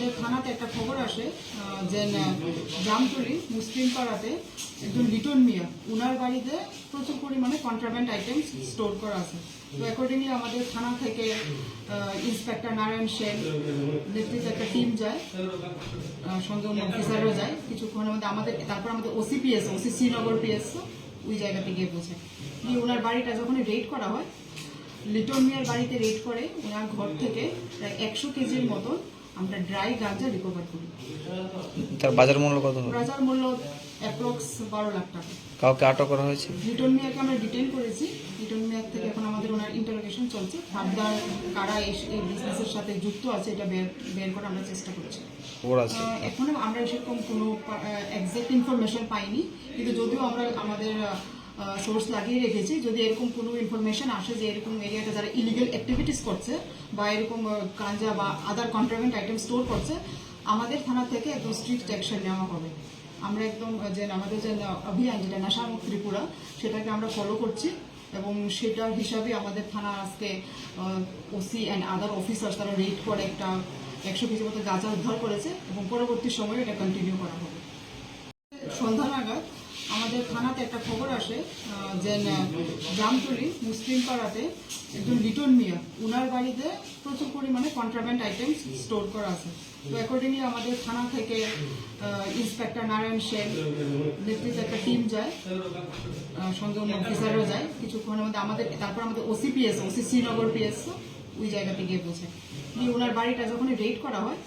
আমাদের থানাতে একটা খবর আসে যে না, জামতলি মুসলিম পাড়াতে একজন লিটন মিয়া উনার বাড়িতে প্রচুর পরিমাণে কন্ট্রাব্যান্ড আইটেম স্টোর করা আছে। তো অ্যাকর্ডিংলি আমাদের থানা থেকে ইন্সপেক্টর নারায়ণ সেন নেতৃত্বে একটা টিম যায় অন্য অফিসারও যায় কিছুক্ষণের মধ্যে আমাদের তারপর আমাদের OC PS OC Srinagar PS ওই জায়গাতে গিয়ে পৌঁছে গিয়ে ওনার বাড়িটা যখন রেড করা হয় লিটন মিয়ার বাড়িতে রেড করে ওনার ঘর থেকে প্রায় একশো কেজির মতন আমরা ড্রাই গাঁজা রিকভার করি। তার বাজার মূল্য কত বাজার মূল্য অ্যাপ্রক্স বারো লাখ টাকা। কাউকে আটক করা হয়েছে? লিটন মিয়াকে আমরা ডিটেন করেছি। লিটন মিয়ার থেকে এখন আমাদের ওনার ইন্টারোগেশন চলছে। ফার্দার কারা এই- বিজনেসের সাথে যুক্ত আছে এটা বের বের করার আমরা চেষ্টা করছি। এখনও আমরা সেরকম কোনো এক্সাক্ট ইনফরমেশন পাইনি। কিন্তু যদিও আমরা আমাদের সোর্স লাগিয়ে রেখেছি। যদি এরকম কোনো ইনফরমেশন আসে যে এরকম এরিয়াতে যারা ইলিগাল অ্যাক্টিভিটিস করছে বা এরকম গাঁজা বা আদার কন্ট্রাভেন্ট আইটেম স্টোর করছে, আমাদের থানা থেকে একদম স্ট্রিক্ট অ্যাকশন নেওয়া হবে। আমরা একদম যে আমাদের যে অভিযান যেটা নেশামুক্ত ত্রিপুরা, সেটাকে আমরা ফলো করছি এবং সেটার হিসাবে আমাদের থানা আজকে ওসি অ্যান্ড আদার অফিসার তারা রেড করে একটা একশো কেজি মতো গাঁজা উদ্ধার করেছে এবং পরবর্তী সময়ে এটা কন্টিনিউ করা হবে। সন্ধ্যা নাগাদ আমাদের থানাতে একটা খবর আসে যে জামতলি মুসলিম পাড়াতে একজন লিটন মিয়া, উনার বাড়িতে প্রচুর পরিমাণে কন্ট্রাব্যান্ড আইটেম স্টোর করা আছে। তো অ্যাকর্ডিংলি আমাদের থানা থেকে ইন্সপেক্টর নারায়ণ সেন নেতৃত্বে একটা টিম যায় অন্য অফিসারও যায়, কিছুক্ষণের মধ্যে আমাদের, তারপর আমাদের OC PS OC Srinagar PS ওই জায়গাতে গিয়ে পৌঁছে। গিয়ে ওনার বাড়িটা যখন রেড করা হয়,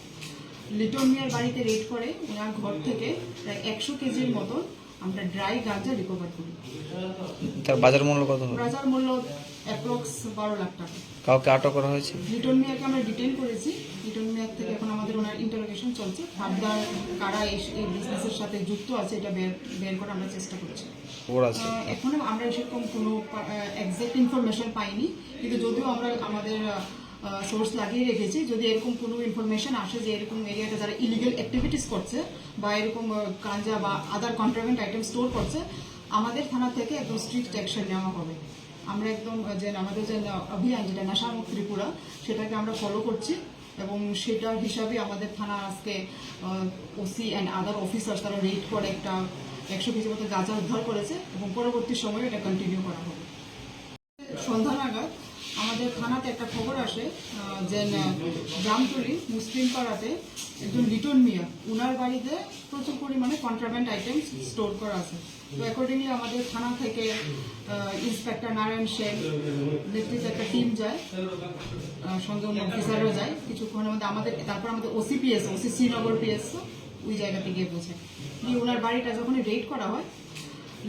লিটন মিয়ার বাড়িতে রেড করে ওনার ঘর থেকে প্রায় একশো কেজির মতো আমরা ড্রাই গাঁজা রিকভার করি। তার বাজার মূল্য কত হবে? বাজার মূল্য অ্যাপ্রক্স বারো লাখ টাকা। কাউকে আটক করা হয়েছে? লিটন মিয়াকে আমরা ডিটেন করেছি। লিটন মিয়ার থেকে এখন আমাদের ওনার ইন্টারোগেশন চলছে। ফার্দার কারা এই- এই বিজনেসের সাথে যুক্ত আছে এটা বের বের করার আমরা চেষ্টা করছি। খবর আছে। আহ, এখনও আমরা সেরকম কোনো এক্সাক্ট ইনফরমেশন পাইনি। কিন্তু যদিও আমরা আমাদের সোর্স লাগিয়ে রেখেছি। যদি এরকম কোনো ইনফরমেশন আসে যে এরকম এরিয়াতে যারা ইলিগাল অ্যাক্টিভিটিস করছে বা এরকম গাঁজা বা আদার কন্ট্রাভেন্ট আইটেম স্টোর করছে, আমাদের থানা থেকে একদম স্ট্রিক্ট অ্যাকশন নেওয়া হবে। আমরা একদম যে আমাদের যে অভিযান যেটা নেশামুক্ত ত্রিপুরা, সেটাকে আমরা ফলো করছি এবং সেটার হিসাবে আমাদের থানা আজকে ওসি অ্যান্ড আদার অফিসার তারা রেড করে একটা একশো কেজি মতো গাঁজা উদ্ধার করেছে এবং পরবর্তী সময়ে এটা কন্টিনিউ করা হবে। সন্ধ্যা নাগাদ আমাদের থানাতে একটা খবর আসে যে জামতলি মুসলিম পাড়াতে একজন লিটন মিয়া, উনার বাড়িতে প্রচুর পরিমাণে কন্ট্রাব্যান্ড আইটেম স্টোর করা আছে। তো অ্যাকর্ডিংলি আমাদের থানা থেকে ইন্সপেক্টর নারায়ণ সেন নেতৃত্বে একটা টিম যায় সঙ্গে অফিসারও যায়, কিছুক্ষণের মধ্যে আমাদের, তারপর আমাদের OC PS OC Srinagar PS ওই জায়গাতে গিয়ে পৌঁছে। গিয়ে ওনার বাড়িটা যখন রেড করা হয়,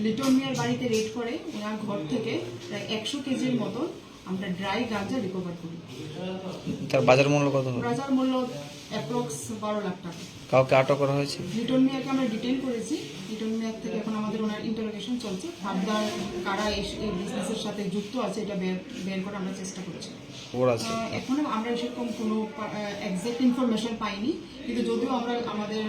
লিটন মিয়ার বাড়িতে রেড করে ওনার ঘর থেকে প্রায় একশো কেজির মতো আমরা ড্রাই গাঁজা রিকভার করি। তার বাজার মূল্য কত বাজার মূল্য অ্যাপ্রক্স বারো লাখ টাকা। কাউকে আটক করা হয়েছে? লিটন মিয়াকে আমরা ডিটেন করেছি। লিটন মিয়ার থেকে এখন আমাদের ওনার ইন্টারোগেশন চলছে। ফার্দার কারা এই- বিজনেসের সাথে যুক্ত আছে এটা বের বের করার আমরা চেষ্টা করছি। আছে। এখনও আমরা সেরকম কোনো এক্সাক্ট ইনফরমেশন পাইনি। কিন্তু যদিও আমরা আমাদের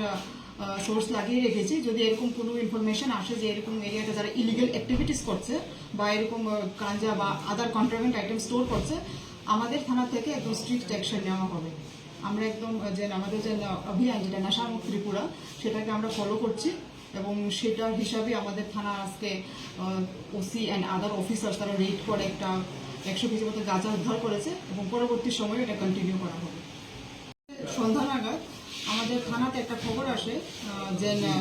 সোর্স লাগিয়ে রেখেছি। যদি এরকম কোনো ইনফরমেশন আসে যে এরকম এরিয়াতে যারা ইলিগাল অ্যাক্টিভিটিস করছে বা এরকম গাঁজা বা আদার কন্ট্রাভেন্ট আইটেম স্টোর করছে, আমাদের থানা থেকে একদম স্ট্রিক্ট অ্যাকশন নেওয়া হবে। আমরা একদম যে আমাদের যে অভিযান যেটা নেশামুক্ত ত্রিপুরা, সেটাকে আমরা ফলো করছি এবং সেটার হিসাবে আমাদের থানা আজকে ওসি অ্যান্ড আদার অফিসার্স তারা রেড করে একটা একশো কেজি মতো গাঁজা উদ্ধার করেছে এবং পরবর্তী সময়ে এটা কন্টিনিউ করা হবে। সন্ধ্যা নাগাদ থানাতে একটা খবর আসে যে না,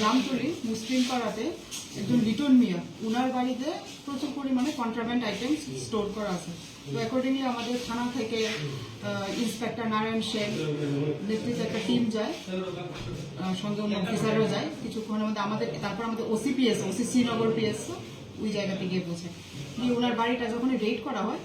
জামতলি মুসলিম পাড়াতে একজন লিটন মিয়া উনার বাড়িতে প্রচুর পরিমাণে কন্ট্রাব্যান্ড আইটেম স্টোর করা আছে। তো অ্যাকর্ডিংলি আমাদের থানা থেকে ইন্সপেক্টর নারায়ণ সেন নেতৃত্বে একটা টিম যায় সঙ্গে অফিসারও যায় কিছুক্ষণের মধ্যে আমাদের তারপর আমাদের OC PS OC Srinagar PS ওই জায়গাতে গিয়ে পৌঁছে গিয়ে ওনার বাড়িটা যখন রেড করা হয়